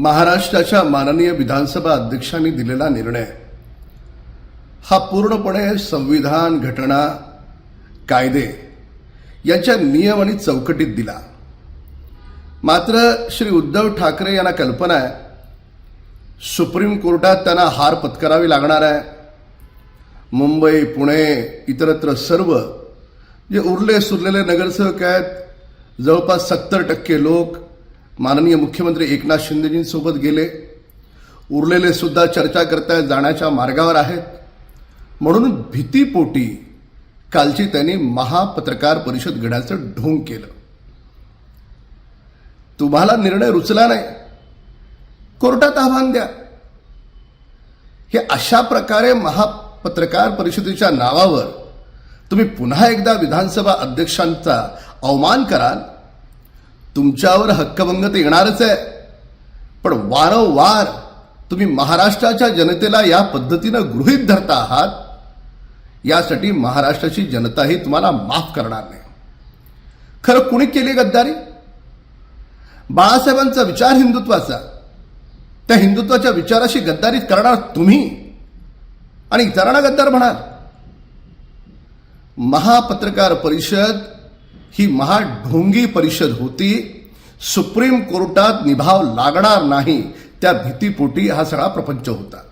महाराष्ट्राच्या माननीय विधानसभा अध्यक्षांनी दिलेला निर्णय. हा पूर्णपणे संविधान घटना कायदे यांच्या नियम आणि चौकटीत दिला. मात्र श्री उद्धव ठाकरे यांना कल्पना आहे सुप्रीम कोर्टात त्यांना हार पत्करावी लागणार आहे. मुंबई पुणे इतरत्र सर्व जे उरले सुरलेले नगरसेवक आहेत जवळपास सत्तर टक्के लोक माननीय मुख्यमंत्री एकनाथ शिंदेजींसोबत गेले. उरलेले सुद्धा चर्चा करताय जाण्याच्या मार्गावर आहेत. म्हणून भीतीपोटी कालची त्यांनी महापत्रकार परिषद घेण्याचं ढोंग केलं. तुम्हाला निर्णय रुचला नाही. कोर्टात आव्हान द्या. हे अशा प्रकारे महापत्रकार परिषदेच्या नावावर तुम्ही पुन्हा एकदा विधानसभा अध्यक्षांचा अवमान कराल तुमच्यावर हक्कभंग तर येणारच आहे. पण वारंवार तुम्ही महाराष्ट्राच्या जनतेला या पद्धतीनं गृहीत धरता आहात यासाठी महाराष्ट्राची जनताही तुम्हाला माफ करणार नाही. खरं कुणी केली गद्दारी? बाळासाहेबांचा विचार हिंदुत्वाचा. त्या हिंदुत्वाच्या विचाराशी गद्दारी करणार तुम्ही. आणि इतरांना गद्दार म्हणाल. महापत्रकार परिषद ही महाढोंगी परिषद होती सुप्रीम कोर्टात निभाव लागणार नाही त्या भीतीपोटी हा सगळा प्रपंच होता.